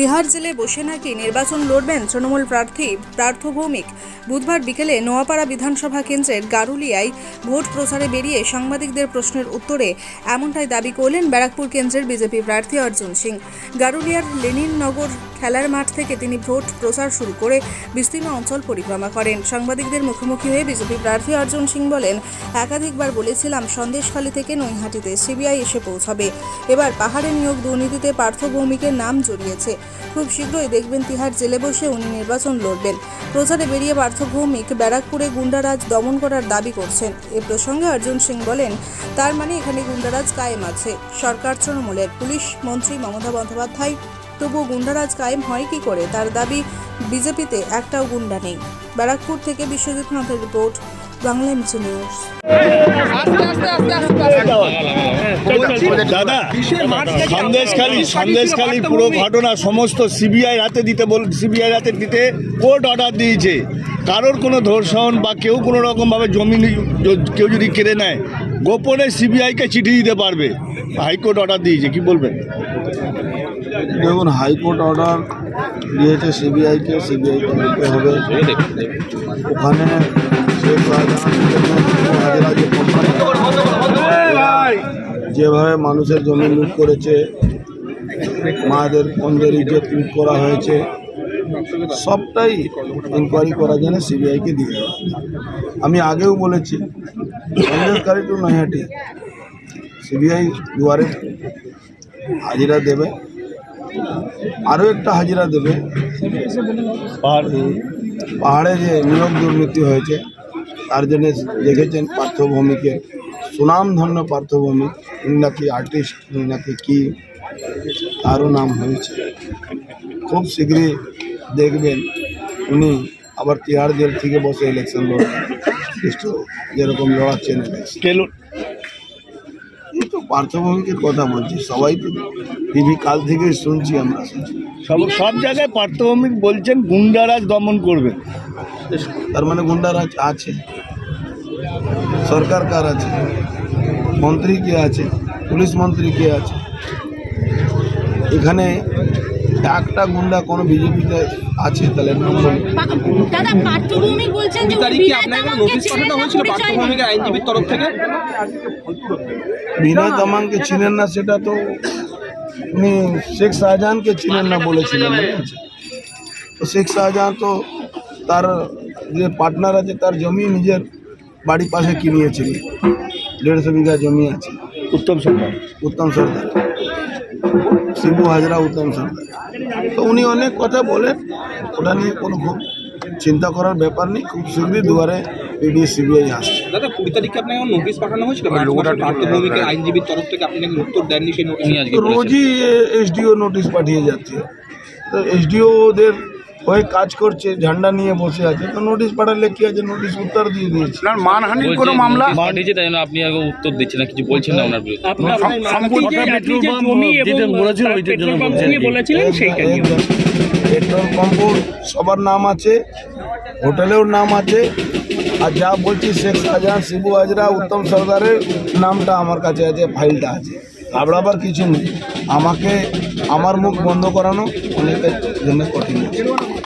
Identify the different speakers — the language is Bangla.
Speaker 1: তিহার জেলে বসে নাকি নির্বাচন লড়বেন তৃণমূল প্রার্থী পার্থ ভৌমিক বুধবার বিকেলে নোয়াপাড়া বিধানসভা কেন্দ্রের গারুলিয়ায় ভোট প্রচারে বেরিয়ে সাংবাদিকদের প্রশ্নের উত্তরে এমনটাই দাবি করলেন ব্যারাকপুর কেন্দ্রের বিজেপি প্রার্থী অর্জুন সিং গারুলিয়ার লেনিননগর খেলার মাঠ থেকে তিনি ভোট প্রচার শুরু করে বিস্তীর্ণ অঞ্চল পরিক্রমা করেন সাংবাদিকদের মুখোমুখি হয়ে বিজেপি প্রার্থী অর্জুন সিং বলেন একাধিকবার বলেছিলাম সন্দেশখালী থেকে নৈহাটিতে সিবিআই এসে পৌঁছাবে এবার পাহাড়ের নিয়োগ দুর্নীতিতে পার্থ ভৌমিকের নাম জড়িয়েছে খুব শীঘ্রই দেখবেন তিহার জেলে বসে উনি নির্বাচন লড়বেন প্রচারে বেরিয়ে পার্থ ভৌমিক ব্যারাকপুরে গুন্ডারাজ দমন করার দাবি করছেন এ প্রসঙ্গে অর্জুন সিং বলেন তার মানে এখানে গুন্ডারাজ কায়েম আছে সরকার তৃণমূলের পুলিশ মন্ত্রী মমতা বন্দ্যোপাধ্যায় তবুও গুন্ডারাজ কায়েম হয় কি করে তার দাবি বিজেপিতে একটাও গুন্ডা নেই ব্যারাকপুর থেকে বিশ্বজিৎ নাথের রিপোর্ট বাংলা এমসি নিউজ
Speaker 2: পুরো ঘটনা সমস্ত সিবিআই দিতে বল সিবিআই দিতে কোর্ট অর্ডার দিয়েছে কারোর কোনো ধর্ষণ বা কেউ কোনো রকমভাবে জমি কেউ যদি কেড়ে নেয় গোপনে সিবিআইকে চিঠি দিতে পারবে হাইকোর্ট অর্ডার দিয়েছে কি বলবেন
Speaker 3: দেখুন হাইকোর্ট অর্ডার দিয়েছে সিবিআইকে সিবিআইকে দিতে হবে ওখানে যেভাবে মানুষের জমি লুট করেছে মায়েদের কন্দের ইজত লুট করা হয়েছে সবটাই ইনকোয়ারি করার জন্য সিবিআইকে দিয়ে দেওয়া আমি আগেও বলেছি তো নয় নৈহাটি সিবিআই দুয়ারে হাজিরা দেবে আরও একটা হাজিরা দেবে পাহাড়ে যে নিয়োগ দুর্নীতি হয়েছে তার জন্য দেখেছেন পার্থভূমিকে সুনামধন্য পার্থভূমি উনি নাকি আর্টিস্ট উনি নাকি কী তারও নাম হয়েছে খুব শীঘ্রই দেখবেন উনি আবার তিহার জেল থেকে বসে ইলেকশন লড়ছেন যেরকম লড়াচ্ছেন ইলেকশন পার্থভৌমিকের কথা বলছি সবাই তো টিভি কাল থেকে শুনছি আমরা
Speaker 2: সব সব জায়গায় পার্থভৌমিক বলছেন গুন্ডারাজ দমন করবে
Speaker 3: তার মানে গুন্ডারাজ আছে সরকার কার আছে মন্ত্রী কে আছে পুলিশ মন্ত্রী কে আছে এখানে একটা গুন্ডা কোনো বিজেপিতে আছে তাহলে
Speaker 4: দাদা পার্থভৌমিক বলছেন যে
Speaker 2: তারিখে আপনাকে নোটিশ পাঠানো হয়েছিল পার্থভৌমিক আইনজীবীর তরফ থেকে
Speaker 3: বিনয় তামাংকে চিনেন না সেটা তো উনি শেখ শাহজাহানকে চিনেন না বলেছিলেন তো শেখ শাহজাহান তো তার যে পার্টনার আছে তার জমি নিজের বাড়ির পাশে কিনিয়েছিলেন দেড়শো বিঘা জমি আছে উত্তম সরকার উত্তম সরকার শিবু হাজরা উত্তম সরকার তো উনি অনেক কথা বলেন ওটা নিয়ে কোনো খুব চিন্তা করার ব্যাপার নেই খুব শীঘ্রই দুয়ারে ইডি সিবিআই আসছে
Speaker 2: দাদা কুড়ি তারিখে আপনাকে নোটিশ পাঠানো হয়েছিল আইনজীবীর তরফ থেকে আপনি উত্তর দেননি সেই নোটিশ
Speaker 3: রোজই এসডিও নোটিশ পাঠিয়ে যাচ্ছে তো এসডিওদের ওই কাজ করছে ঝান্ডা নিয়ে বসে আছে তো নোটিশ পাঠালে কি আছে নোটিশ উত্তর দিয়ে দিয়েছে
Speaker 2: না মানহানির কোনো মামলা
Speaker 5: পাঠিয়েছে তাই জন্য আপনি আগে উত্তর দিচ্ছেন না কিছু বলছেন না ওনার বিরুদ্ধে
Speaker 2: আপনি সম্পূর্ণ জমি এবং পেট্রোল পাম্পর সবার নাম আছে হোটেলের নাম আছে আর যা বলছি শেখ শাহজাহান শিবু হাজরা উত্তম সর্দারের নামটা আমার কাছে আছে ফাইলটা আছে আবার আবার কিছু নেই আমাকে আমার মুখ বন্ধ করানো অনেকের জন্য কঠিন